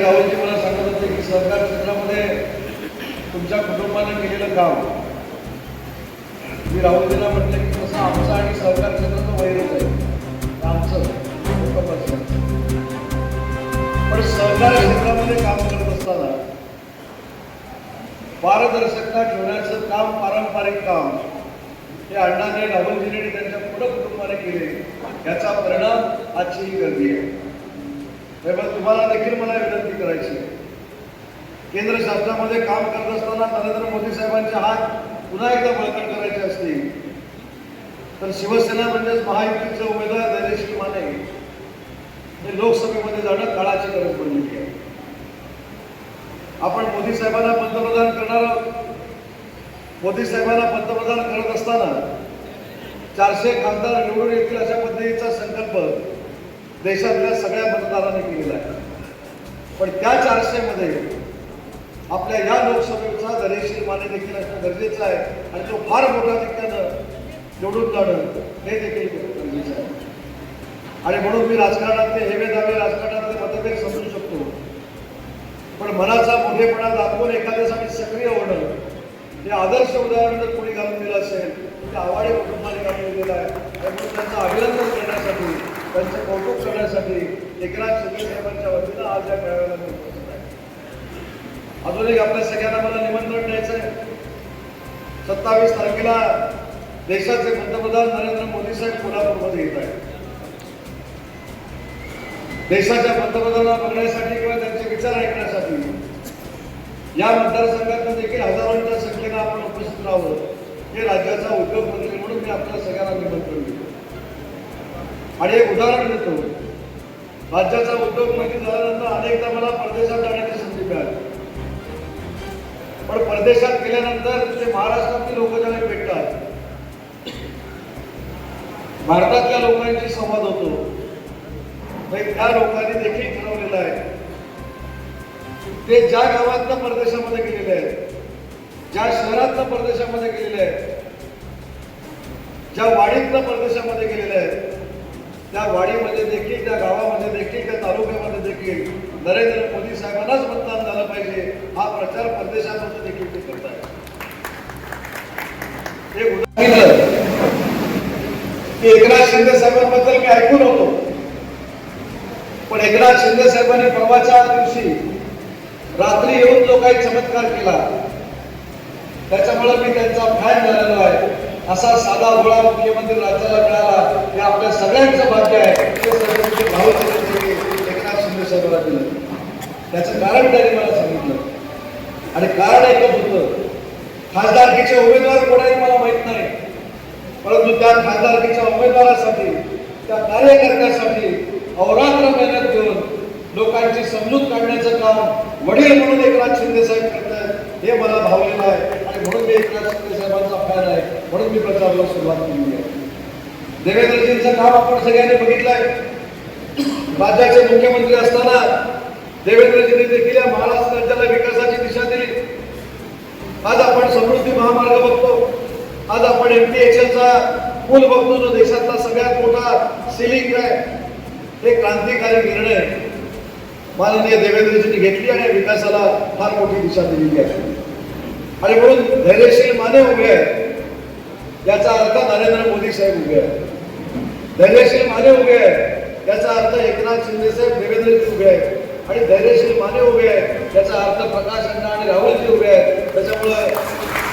राहुलजी मला सांगत होते की सहकार क्षेत्रामध्ये तुमच्या कुटुंबाने केलेलं काम. मी राहुलजीला म्हटलं की तसं आमचं आणि सहकार क्षेत्राचं वैरच आहे आमचं पण सहकार क्षेत्रामध्ये काम करत असताना पारदर्शकता ठेवण्याचं काम पारंपरिक काम हे अण्णाने राहुलजीने आणि त्यांच्या पुढं कुटुंबाने केले. याचा परिणाम आजची ही गर्दी आहे. त्यामुळे तुम्हाला देखील मला करायची. केंद्र शासनामध्ये काम करत असताना नरेंद्र मोदी साहेबांचे हात पुन्हा एकदा बळकट करायचे असतील तर शिवसेना म्हणजेच महायुतीचे उमेदवार धैर्यशील माने हे लोकसभेमध्ये जाणं काळाची गरज बनलेली आहे. आपण मोदी साहेबांना पंतप्रधान करणार आहोत. मोदी साहेबांना पंतप्रधान करत असताना चारशे खासदार निवडून येतील अशा पद्धतीचा संकल्प देशातल्या सगळ्या मतदारांनी केलेला आहे. पण त्या चारशे आपल्या या लोकसभेचा दरेशीर माने देखील असणं गरजेचं आहे आणि तो फार मोठा ठिकाणं निवडून जाणं हे देखील गरजेचं आहे. आणि म्हणून मी राजकारणातले हेवे दावे राजकारणातले मतभेद समजू शकतो. पण मनाचा मोठेपणा दाखवून एखाद्यासाठी सक्रिय होणं हे आदर्श उदाहरण जर कोणी घालून दिलं असेल ते आवाडे कुटुंबाने घालून दिलेलं आहे. त्यामुळे त्यांचं अभिनंदन करण्यासाठी त्यांचं कौतुक करण्यासाठी एकनाथ शिंदे साहेबांच्या वतीनं आज या मेळाव्याला मी उपस्थित आहे. अजून एक आपल्या सगळ्यांना मला निमंत्रण द्यायचं आहे. सत्तावीस तारखेला देशाचे पंतप्रधान नरेंद्र मोदी साहेब कोल्हापूरमध्ये येत आहेत. देशाच्या पंतप्रधानांना बघण्यासाठी किंवा त्यांचे विचार ऐकण्यासाठी या मतदारसंघातून देखील हजारोंच्या संख्येनं आपण उपस्थित राहावं हे राज्याचा उद्योगमंत्री म्हणून मी आपल्या सगळ्यांना निमंत्रण देतो. आणि एक उदाहरण देतो. राज्याचा उद्योगमंत्री झाल्यानंतर अनेकदा मला परदेशात जाण्याची संधी मिळाली. पण परदेशात गेल्यानंतर ते महाराष्ट्रातली लोक ज्यावेळी भेटतात. भारतातल्या लोकांशी संवाद होतो. त्या लोकांनी देखील ठरवलेलं आहे. ते ज्या गावातनं परदेशामध्ये गेलेले आहेत ज्या शहरातनं परदेशामध्ये गेलेले आहेत ज्या वाडीतनं परदेशामध्ये गेलेले आहेत त्या वाडीमध्ये देखील त्या गावामध्ये देखील त्या तालुक्यामध्ये देखील नरेंद्र मोदी साहेबांनाच मतदान झालं पाहिजे. हा प्रचार परदेशामध्ये देखील ते करत आहे उदाहरण की एकनाथ शिंदे साहेबांबद्दल मी ऐकून होतो. पण एकनाथ शिंदे साहेबांनी परवाच्या दिवशी रात्री येऊन जो काही चमत्कार केला त्याच्यामुळे मी त्यांचा फॅन झालेलो असा साधा गोळा मुख्यमंत्री राज्याला मिळाला हे आपल्या सगळ्यांचं भाग्य आहे. ते भाऊ एकनाथ शिंदे साहेबांना दिलं. त्याचं कारण त्यांनी मला सांगितलं. आणि कारण एकच होतं खासदारकीचे उमेदवार कोण आहेत मला माहीत नाही. परंतु त्या खासदारकीच्या उमेदवारासाठी त्या कार्यकर्त्यासाठी अवरात्र मेहनत घेऊन लोकांची समजूत काढण्याचं काम वडील म्हणून एकनाथ शिंदे साहेब करतात हे मला भावलेलं आहे. म्हणून मी एकनाथ शिंदे साहेबांचा फॅन आहे. म्हणून मी प्रचाराला सुरुवात केली आहे. देवेंद्रजींचं काम आपण सगळ्यांनी बघितलं आहे राज्याचे मुख्यमंत्री असताना देवेंद्रजींनी देखील या महाराष्ट्र राज्याला विकासाची दिशा दिली. आज आपण समृद्धी महामार्ग बघतो. आज आपण एम टी एलचा पूल बघतो जो देशातला सगळ्यात मोठा सिलिंग आहे. हे क्रांतिकारी निर्णय माननीय देवेंद्रजींनी घेतली आणि विकासाला फार मोठी दिशा दिलेली आहे. आणि म्हणून धैर्यशील माने उभे आहेत. याचा अर्थ नरेंद्र मोदी साहेब उभे आहेत. धैर्यशील माने उभे आहेत. याचा अर्थ एकनाथ शिंदे साहेब देवेंद्रजी उभे आहेत. आणि धैर्यशील माने उभे आहेत. याचा अर्थ प्रकाश अण्णा आणि राहुलजी उभे आहेत. त्याच्यामुळं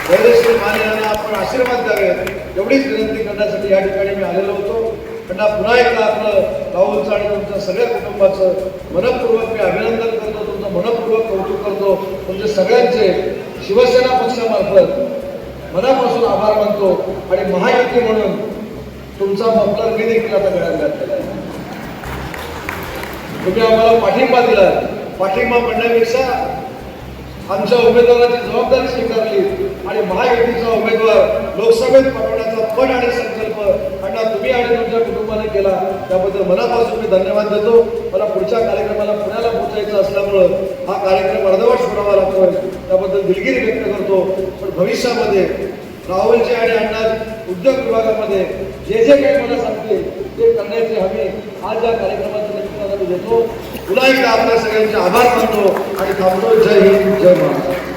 धैर्यशील माने यांना आपण आशीर्वाद द्यावेत. एवढीच विनंती करण्यासाठी या ठिकाणी मी आलेलो होतो. त्यांना पुन्हा एकदा आपलं राहुलचं आणि तुमच्या सगळ्या कुटुंबाचं मनपूर्वक मी अभिनंदन करतो. तुमचं मनपूर्वक कौतुक करतो. तुमचे सगळ्यांचे शिवसेना पक्षामार्फत मनापासून आभार मानतो आणि महायुती म्हणून तुमचा मफलर मी देखील आता मिळाला घातलेला आहे. तुम्ही आम्हाला पाठिंबा दिला पाठिंबा म्हणण्यापेक्षा आमच्या उमेदवाराची जबाबदारी स्वीकारली आणि महायुतीचा उमेदवार लोकसभेत पाठवण्याचा पण आणि संकल्प अण्णा तुम्ही आणि तुमच्या कुटुंबाने केला. त्याबद्दल मनापासून मी धन्यवाद देतो. मला पुढच्या कार्यक्रमाला पुण्याला पोहोचायचं असल्यामुळं हा कार्यक्रम अर्धवट सोडावा लागतोय. त्याबद्दल दिलगिरी व्यक्त करतो. पण भविष्यामध्ये राहुलजी आणि अण्णा उद्योग विभागामध्ये जे जे काही मला सांगते ते करण्याची हमी आज या कार्यक्रमाच्या नेतृत्वाला मी देतो पुन्हा एकदा आपल्या सगळ्यांचे आभार मानतो आणि थांबतो. जय हिंद जय महाराष्ट्र.